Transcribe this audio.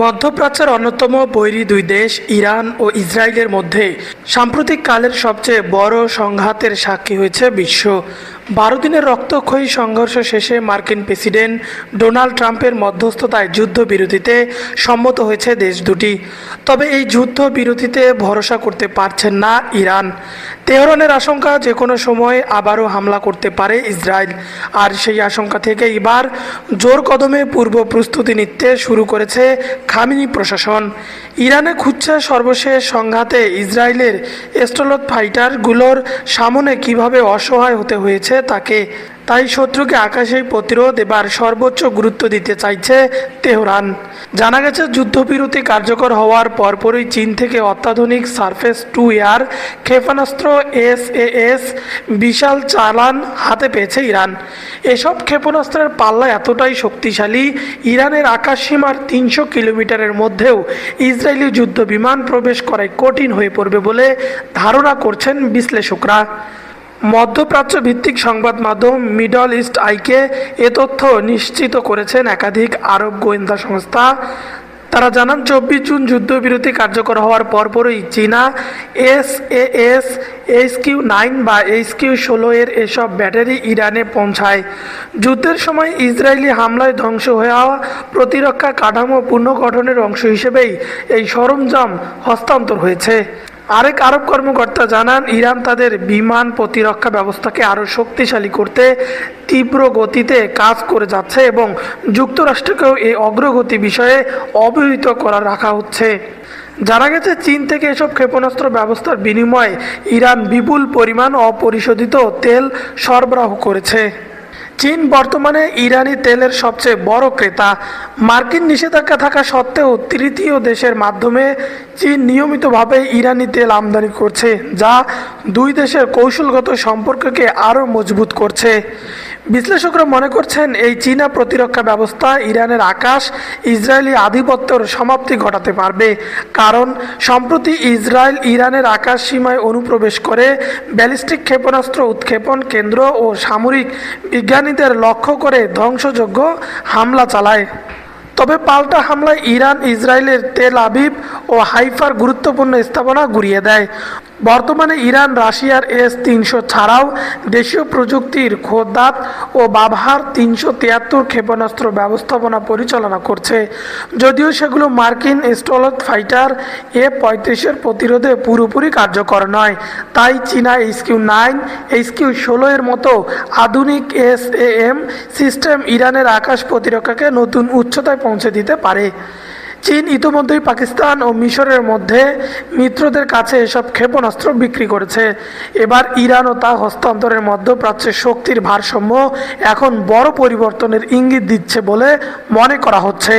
মধ্যপ্রাচ্যের অন্যতম বৈরী দুই দেশ, ইরান ও ইসরায়েলের মধ্যে সাম্প্রতিক কালের সবচেয়ে বড় সংঘাতের সাক্ষী হয়েছে বিশ্ব। বারো দিনের রক্তক্ষয়ী সংঘর্ষ শেষে মার্কিন প্রেসিডেন্ট ডোনাল্ড ট্রাম্পের মধ্যস্থতায় যুদ্ধবিরতিতে সম্মত হয়েছে দেশ দুটি। তবে এই যুদ্ধ বিরতিতে ভরসা করতে পারছেন না ইরান। তেহরানের আশঙ্কা যে কোনো সময় আবারও হামলা করতে পারে ইসরায়েল। আর সেই আশঙ্কা থেকে এবার জোর কদমে পূর্ব প্রস্তুতি নিতে শুরু করেছে খামিনি প্রশাসন। ইরানে খুঁজছে সর্বশেষ সংঘাতে ইসরায়েলের এস্টলত ফাইটারগুলোর সামনে কীভাবে অসহায় হতে হয়েছে তাকে তাই শত্রুকে আকাশেই প্রতিরোধ এবার সর্বোচ্চ গুরুত্ব দিতে চাইছে তেহরান। জানা গেছে, যুদ্ধবিরতি কার্যকর হওয়ার পরপরই চীন থেকে অত্যাধুনিক সারফেস টু এয়ার ক্ষেপণাস্ত্র এস এস বিশাল চালান হাতে পেয়েছে ইরান। এসব ক্ষেপণাস্ত্রের পাল্লা এতটাই শক্তিশালী, ইরানের আকাশ সীমার তিনশো কিলোমিটারের মধ্যেও ইসরায়েলি যুদ্ধ বিমান প্রবেশ করায় কঠিন হয়ে পড়বে বলে ধারণা করছেন বিশ্লেষকরা। মধ্যপ্রাচ্য ভিত্তিক সংবাদ মাধ্যম মিডল ইস্ট আইকে এ তথ্য নিশ্চিত করেছেন একাধিক আরব গোয়েন্দা সংস্থা। তারা জানান, চব্বিশ জুন যুদ্ধবিরতি কার্যকর হওয়ার পরপরই চীনা S S H Q nine বা এইচ কিউ ষোলো এর এসব ব্যাটারি ইরানে পৌঁছায়। যুদ্ধের সময় ইসরায়েলি হামলায় ধ্বংস হয়ে হওয়া প্রতিরক্ষা কাঠামো পুনর্গঠনের অংশ হিসেবেই এই সরঞ্জাম হস্তান্তর হয়েছে। আরেক আরব কর্মকর্তা জানান, ইরান তাদের বিমান প্রতিরক্ষা ব্যবস্থাকে আরও শক্তিশালী করতে তীব্র গতিতে কাজ করে যাচ্ছে এবং যুক্তরাষ্ট্রকেও এই অগ্রগতি বিষয়ে অবহিত করা রাখা হচ্ছে। জানা গেছে, চীন থেকে এসব ক্ষেপণাস্ত্র ব্যবস্থার বিনিময়ে ইরান বিপুল পরিমাণ অপরিশোধিত তেল সরবরাহ করেছে। চীন বর্তমানে ইরানি তেলের সবচেয়ে বড় ক্রেতা। মার্কিন নিষেধাজ্ঞা থাকা সত্ত্বেও তৃতীয় দেশের মাধ্যমে চীন নিয়মিতভাবে ইরানি তেল আমদানি করছে, যা দুই দেশের কৌশলগত সম্পর্ককে আরও মজবুত করছে। বিশ্লেষকরা মনে করছেন এই চীনা প্রতিরক্ষা ব্যবস্থা ইরানের আকাশ ইসরায়েলি আধিপত্যর সমাপ্তি ঘটাতে পারবে, কারণ সম্প্রতি ইসরায়েল ইরানের আকাশ সীমায় অনুপ্রবেশ করে ব্যালিস্টিক ক্ষেপণাস্ত্র উৎক্ষেপণ কেন্দ্র ও সামরিক বিজ্ঞানীদের লক্ষ্য করে ধ্বংসযোগ্য হামলা চালায়। তবে পাল্টা হামলায় ইরান, ইসরায়েলের তেল আবিব ও হাইফার গুরুত্বপূর্ণ স্থাপনা গুড়িয়ে দেয়। বর্তমানে ইরান, রাশিয়ার এস তিনশো ছাড়াও দেশীয় প্রযুক্তির খোদ্দাত ও বাবহার তিনশো তিয়াত্তর ক্ষেপণাস্ত্র ব্যবস্থাপনা পরিচালনা করছে। যদিও সেগুলো মার্কিন স্টলত ফাইটার এ পঁয়ত্রিশের প্রতিরোধে পুরোপুরি কার্যকর নয়, তাই চীনা এইচকিউ নাইন এইচকিউ ষোলো এর মতো আধুনিক এস এ এম সিস্টেম ইরানের আকাশ প্রতিরক্ষাকে নতুন উচ্চতায় পৌঁছে দিতে পারে। চীন ইতিমধ্যেই পাকিস্তান ও মিশরের মধ্যে মিত্রদের কাছে এসব ক্ষেপণাস্ত্র বিক্রি করেছে। এবার ইরান ও তা হস্তান্তরের মধ্যপ্রাচ্যের শক্তির ভারসাম্য এখন বড় পরিবর্তনের ইঙ্গিত দিচ্ছে বলে মনে করা হচ্ছে।